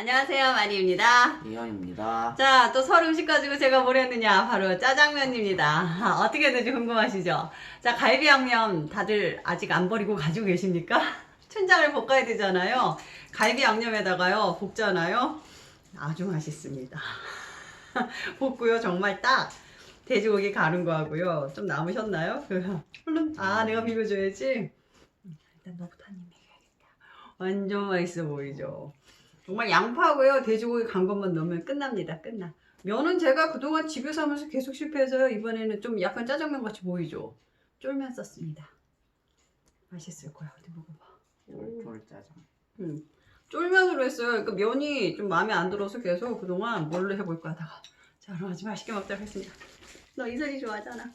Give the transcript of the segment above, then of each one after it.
안녕하세요, 마리입니다. 이현입니다. 자, 또 설 음식 가지고 제가 뭘 했느냐? 바로 짜장면입니다. 아, 어떻게 했는지 궁금하시죠? 자, 갈비 양념 다들 아직 안 버리고 가지고 계십니까? 춘장을 볶아야 되잖아요. 갈비 양념에다가요, 볶잖아요. 아주 맛있습니다. 볶고요, 정말 딱 돼지고기 가는 거 하고요. 좀 남으셨나요? 그, 얼른, 아, 내가 비벼줘야지. 일단 너부터 한입 먹여야겠다. 완전 맛있어 보이죠? 정말 양파하고요. 돼지고기 간 것만 넣으면 끝납니다. 끝나. 면은 제가 그동안 집에서 하면서 계속 실패해서요. 이번에는 좀 약간 짜장면 같이 보이죠? 쫄면 썼습니다. 맛있을 거야. 어디 먹어봐. 오. 쫄짜장. 음. 쫄면으로 했어요. 그러니까 면이 좀 마음에 안 들어서 계속 그동안 뭘로 해볼까 하다가. 자 그럼 아주 맛있게 먹도록 하겠습니다. 너 이슬이 좋아하잖아.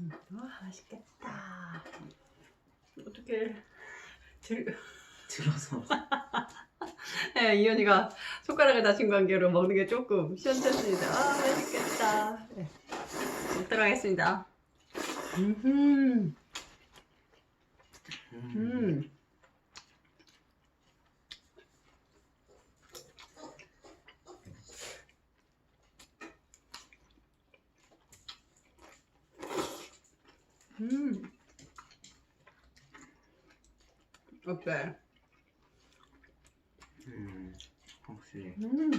음, 와 맛있겠다. 어떻게 들... 들어서. 네, 이현이가 손가락을 다친 관계로 먹는 게 조금 시원찮습니다. 아, 맛있겠다. 네. 먹도록 하겠습니다. 음, 음. 어때? 음. 확실히. 음.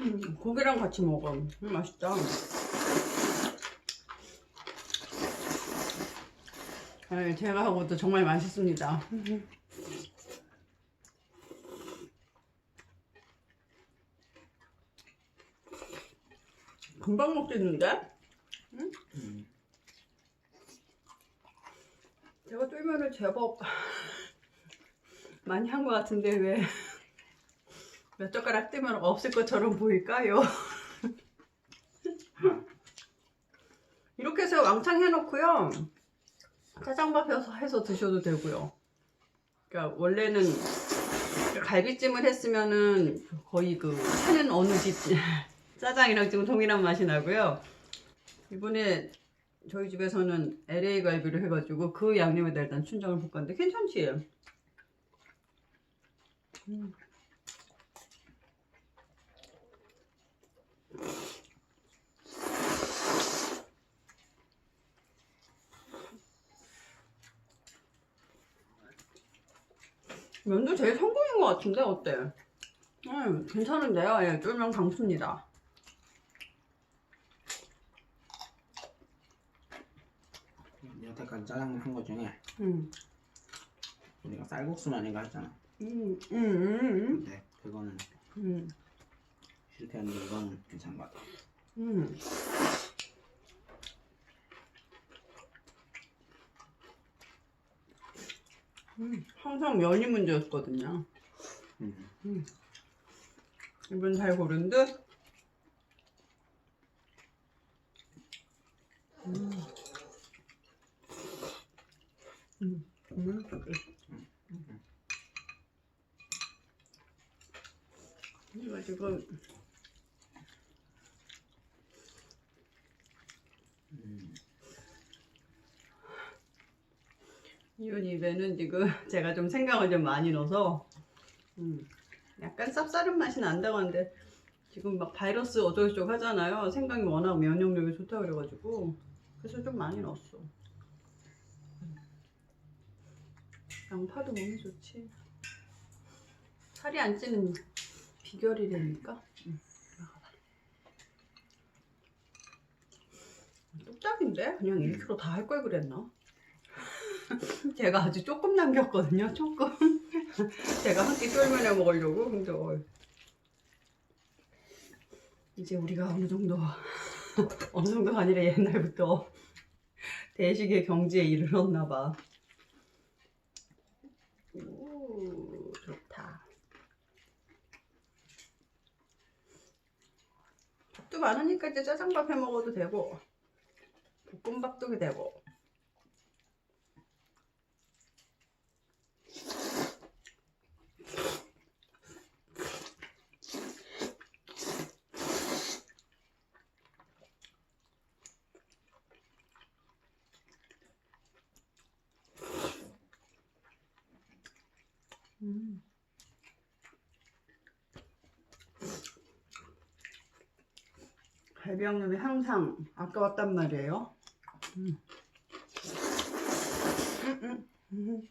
음, 고기랑 같이 먹어. 음, 맛있다. 네, 제가 하고 도 정말 맛있습니다. 금방 먹겠는데? 제가 쫄면을 제법 많이 한 것 같은데 왜 몇 젓가락 뜨면 없을 것처럼 보일까요? 이렇게 해서 왕창 해놓고요. 짜장밥 해서, 해서 드셔도 되고요. 그러니까 원래는 갈비찜을 했으면은 거의 그 사는 어느 집 짜장이랑 지금 동일한 맛이 나고요. 이번에 저희 집에서는 LA 갈비를 해가지고 그 양념에다 일단 춘장을 볶았는데 괜찮지? 음. 면도 제일 성공인 것 같은데 어때? 음, 괜찮은데요? 예, 쫄면 강추입니다. 여태까지 짜장면 한 거 중에 음, 우리가 쌀국수만 이거 했잖아. 음, 음, 음, 근데 그거는 음, 실패했는데 이거는 괜찮은 것 같아. 음. 음, 항상 면이 문제였거든요. 음. 이번 잘 고른 듯. 음. 음. 음. 이거 지금 음. 이온 입에는 지금 제가 좀 생강을 좀 많이 넣어서 음, 약간 쌉싸름 맛이 난다고 하는데 지금 막 바이러스 어쩌고저쩌고 하잖아요. 생강이 워낙 면역력이 좋다고 그래가지고 그래서 좀 많이 넣었어. 양파도 먹으면 좋지. 살이 안 찌는 비결이라니까. 음, 들어가봐. 뚝딱인데? 그냥 1kg 다 할 걸 그랬나? 제가 아주 조금 남겼거든요. 조금. 제가 한 끼 쫄면에 먹으려고. 근데 어, 이제 우리가 어느 정도 어느 정도가 아니라 옛날부터 대식의 경지에 이르렀나 봐. 오, 좋다. 밥도 많으니까 이제 짜장밥 해 먹어도 되고 볶음밥도 되고 음. 갈비양념이 항상 아까웠단 말이에요. 음. 음, 음,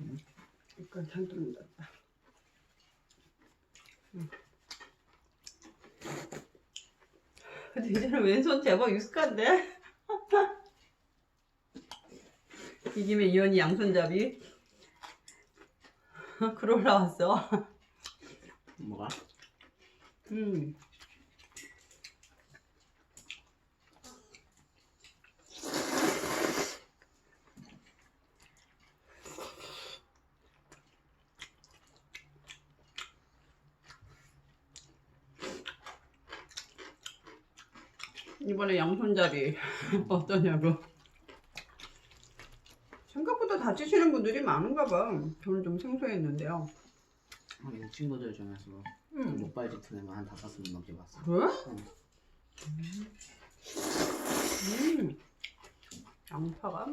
음. 이건 잔뜩 묻었다. 음. 근데 이제는 왼손 제법 익숙한데? 이 김에 이현이 양손잡이 글 올라왔어. 뭐가? 음. 이번에 양손잡이 어떠냐고. 다치시는 분들이 많은가 봐. 저는 좀 생소했는데요. 하긴 친구들 중에서 음. 목발 짙은 애만 한 다섯 명 넘게 봤어. 그래? 응. 음. 양파가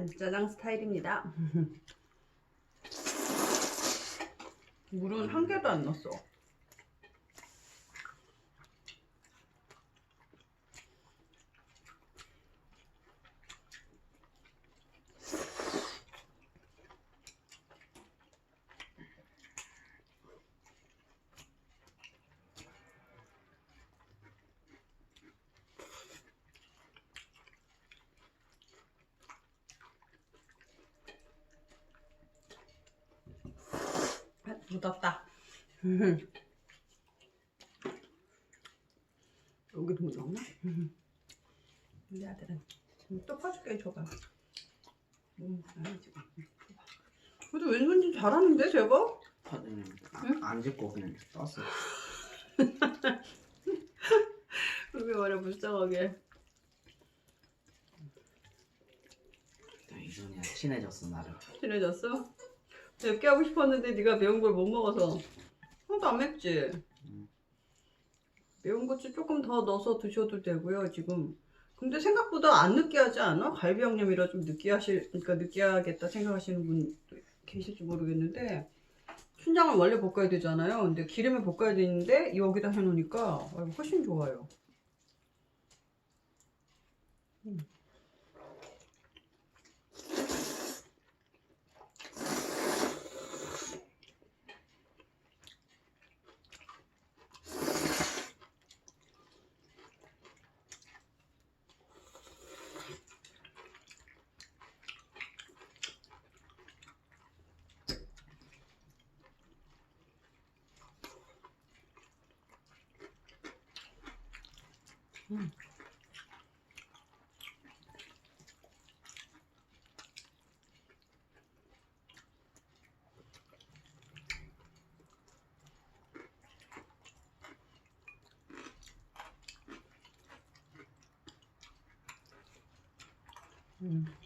간짜장 스타일입니다. 물은 한 개도 안 넣었어. 아, 묻었다. 여기도 묻었나? 우리 아들은 좀또 퍼줄게 줘봐. 음, 아니지. 그래도 왼손질 잘하는데 제법? 응? 안 짚고 그냥 떴어. 그게 말해 불쌍하게. 이전이야 친해졌어 나를. 친해졌어? 맵게 하고 싶었는데 네가 매운 걸 못 먹어서 하나도 안 맵지? 음. 매운 고추 조금 더 넣어서 드셔도 되고요 지금 근데 생각보다 안 느끼하지 않아? 갈비 양념이라 좀 느끼하실 그러니까 느끼하겠다 생각하시는 분 계실지 모르겠는데 춘장을 원래 볶아야 되잖아요 근데 기름에 볶아야 되는데 여기다 해놓으니까 훨씬 좋아요 음. 음. 음.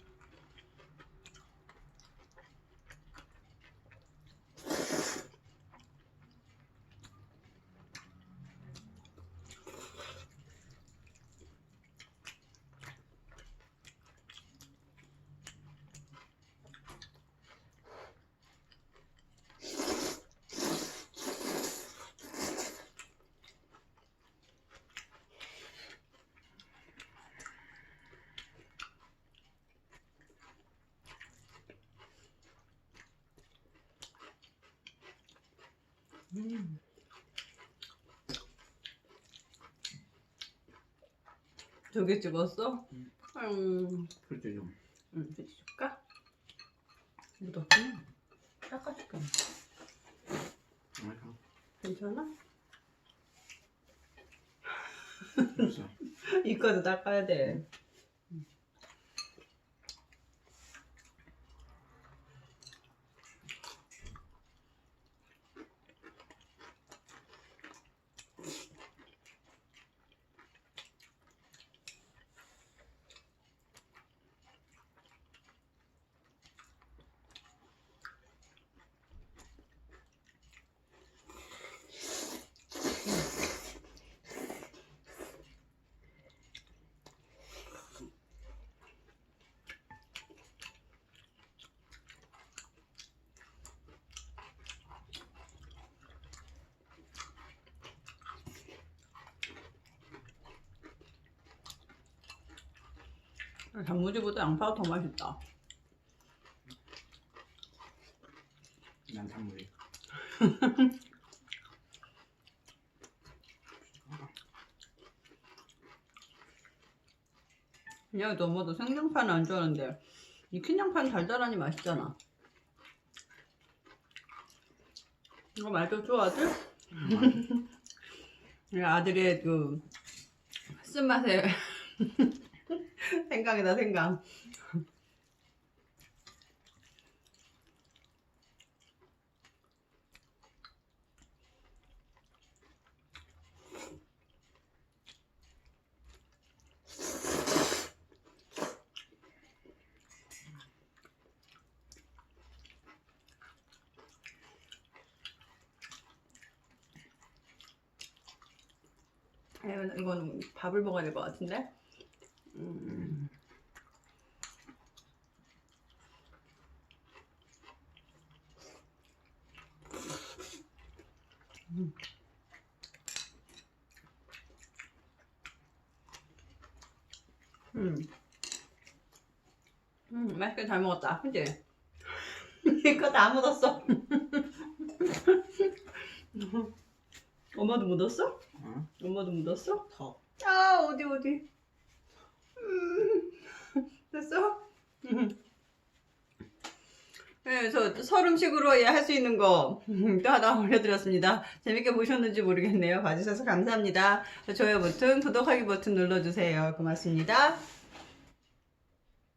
저기 찍었어? 음. 음, 풀주 좀. 응, 이제 줄까? 묻었구나. 닦아줄까? 괜찮아? 이거도 닦아야 돼. 단무지보다 양파가 더 맛있다. 난 단무지. 그냥 넘어도 생양파는 안 좋아하는데 익힌 양파는 달달하니 맛있잖아. 이거 말도 좋아 아들? 우리 아들의 그 쓴맛에 생각이다 생각. 이건, 이건 밥을 먹어야 될 것 같은데. 음. 음. 음. 음, 맛있게 잘 먹었다. 그치? 이거 다 묻었어. 엄마도 묻었어? 어? 엄마도 묻었어? 턱. 아 어디 어디 음, 됐어? 음. 네, 저 설음식으로 예, 할수 있는 거 또 하나 올려드렸습니다. 재밌게 보셨는지 모르겠네요. 봐주셔서 감사합니다. 좋아요 버튼, 구독하기 버튼 눌러주세요. 고맙습니다.